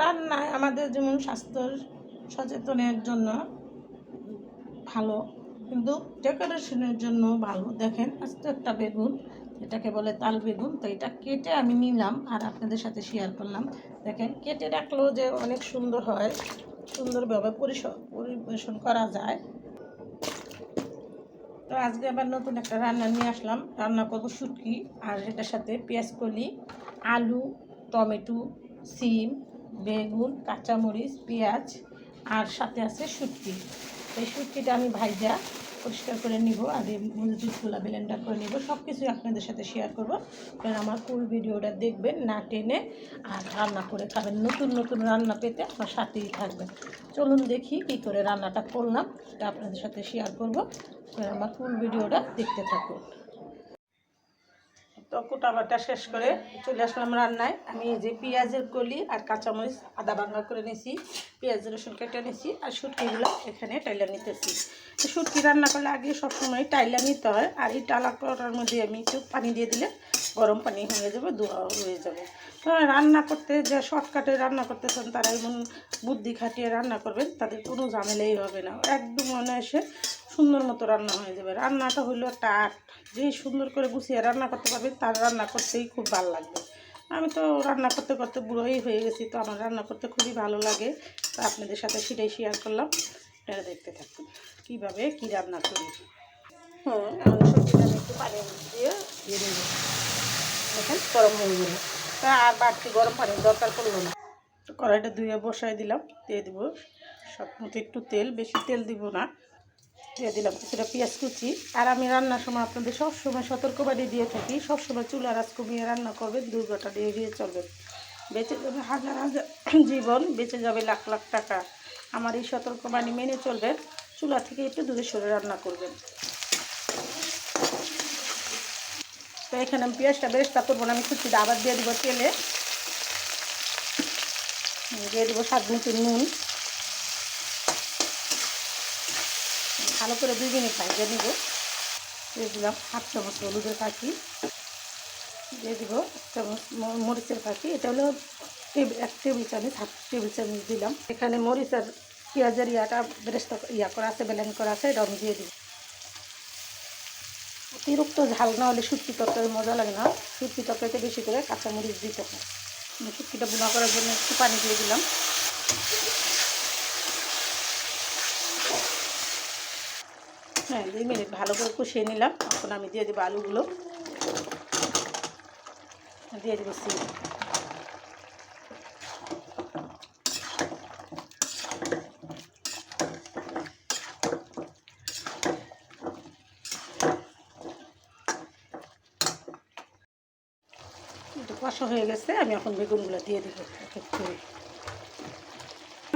রান্নায় আমাদের যেমন স্বাস্থ্য সচেতনের জন্য ভালো, কিন্তু ডেকোরেশনের জন্য ভালো। দেখেন আস্তে একটা বেগুন, এটাকে বলে তাল বেগুন, তো এটা কেটে আমি নিলাম আর আপনাদের সাথে শেয়ার করলাম। দেখেন, কেটে রাখলেও যে অনেক সুন্দর হয়, সুন্দরভাবে পরিবেশন করা যায়। তো আজকে আবার নতুন একটা রান্না নিয়ে আসলাম। রান্না করব শুটকি, আর এটার সাথে পেঁয়াজ কলি, আলু, টমেটো, সিম বেগুন, কাঁচামরিচ, পেঁয়াজ আর সাথে আছে শুটকি। এই শুটকিটা আমি ভাইজা পরিষ্কার করে নিব আর এই মরিচগুলো ব্লেন্ডার করে নিব। সব কিছুই আপনাদের সাথে শেয়ার করব। কারণ আমার ফুল ভিডিওটা দেখবেন, না টেনে আর রান্না করে খাবেন। নতুন নতুন রান্না পেতে আমার সাথেই থাকবেন। চলুন দেখি কী করে রান্নাটা করলাম এটা আপনাদের সাথে শেয়ার করব। আপনারা আমার ফুল ভিডিওটা দেখতে থাকুন। তো কুটাবাটা শেষ করে চলে আসলাম রান্নায়। আমি এই যে পেঁয়াজের কলি আর কাঁচামরিচ আদা বাঙ্গা করে নিয়েছি, পেঁয়াজ, রসুন কেটে নিয়েছি আর শুটকিগুলো এখানে টাইলা নিতেছি। তো শুটকি রান্না করলে আগে সবসময় টাইলা নিতে হয় আর এই টালা করার মধ্যে আমি একটু পানি দিয়ে দিলে গরম পানি হয়ে যাবে দোয়া হয়ে যাবে। তো রান্না করতে যে শর্টকাটে রান্না করতেছেন তারা এমন বুদ্ধি খাটিয়ে রান্না করবেন, তাদের কোনো ঝামেলাই হবে না। একদম মনে এসে সুন্দর মতো রান্না হয়ে যাবে। রান্নাটা হইল একটা আর্ট যে সুন্দর করে গুছিয়ে রান্না করতে পারবে, তার রান্না করতেই খুব ভালো লাগবে। আমি তো রান্না করতে করতে বুড়োই হয়ে গেছি, তো আমার রান্না করতে খুবই ভালো লাগে। তো আপনাদের সাথে সেটাই শেয়ার করলাম। এটা দেখতে থাকুন, কীভাবে কী রান্না করি। হ্যাঁ আমি একটু দিয়ে দিয়ে গরম তা আর বাড়তি গরম পানির দরকার পড়ল না। কড়াইটা ধুয়ে বসাই দিলাম, দিয়ে দিব সব মতো একটু তেল, বেশি তেল দিব না। দিয়ে দিলাম কিছুটা পেঁয়াজ কুচি। আর আমি রান্নার সময় আপনাদের সবসময় সতর্কবাণী দিয়ে থাকি, সবসময় চুলা রাজ কমিয়ে রান্না করবেন দুর্ঘটনা দিয়ে দিয়ে চলবেন বেঁচে যাবে হাজার হাজার জীবন, বেঁচে যাবে লাখ লাখ টাকা। আমার এই সতর্কবাণী মেনে চলবেন, চুলা থেকে একটু দূরে সরে রান্না করবেন। তো এখানে আমি পেঁয়াজটা বেরেস্তা করব না, আমি কুচিটা আবার দিয়ে দেবো তেলে। দিয়ে দেবো স্বাদ মতো নুন। ভালো করে দুই মিনিট ভাজে নিব দিয়ে দিলাম হাফ চামচ হলুদের পাখি। দিয়ে দিব এক চামচ মরিচের পাখি। এটা হলো এক টেবিল চামচ, হাফ টেবিল চামচ দিলাম। এখানে মরিচ আর পেঁয়াজের ইয়াটা বেরেস্তা ইয়া করা আছে ব্যালেন্স করা আছে এটা আমি দিয়ে দিব। অতিরিক্ত ঝাল না হলে শুটকি তরকারি মজা লাগে না। শুটকি তরকারিতে বেশি করে কাঁচামরিচ দিতে হয়। শুটকিটা বোনা করার জন্য একটু পানি দিয়ে দিলাম। হ্যাঁ দুই মিনিট ভালো করে কষিয়ে নিলাম। এখন আমি দিয়ে দেবো আলুগুলো। দিয়ে দেবো সিম। কষা হয়ে গেছে, আমি এখন বেগুনগুলো দিয়ে দেবো। এক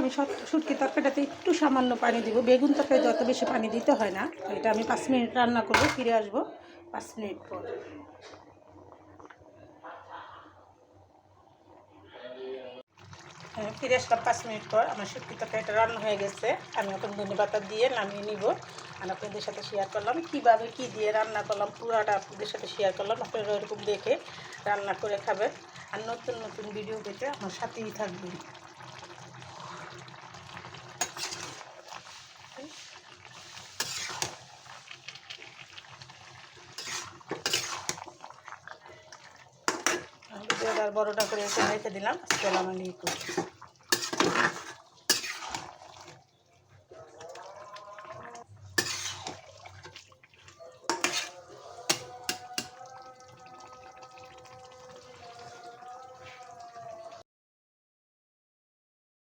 আমি শুটকি তরকারিটাতে একটু সামান্য পানি দিব। বেগুন তরকারিতে অত বেশি পানি দিতে হয় না। এটা আমি পাঁচ মিনিট রান্না করব, ফিরে আসব পাঁচ মিনিট পর। হ্যাঁ ফিরে আসলাম পাঁচ মিনিট পর। আমার শুটকি তরকারিটা রান্না হয়ে গেছে। আমি এখন ধনে পাতা দিয়ে নামিয়ে নিব। আর আপনাদের সাথে শেয়ার করলাম কীভাবে কী দিয়ে রান্না করলাম, পুরাটা আপনাদের সাথে শেয়ার করলাম। আপনারা এরকম দেখে রান্না করে খাবেন। আর নতুন নতুন ভিডিও পেতে আমার সাথেই থাকবেন। আর বড়োটা করে এসে রেখে দিলাম। আসসালামু আলাইকুম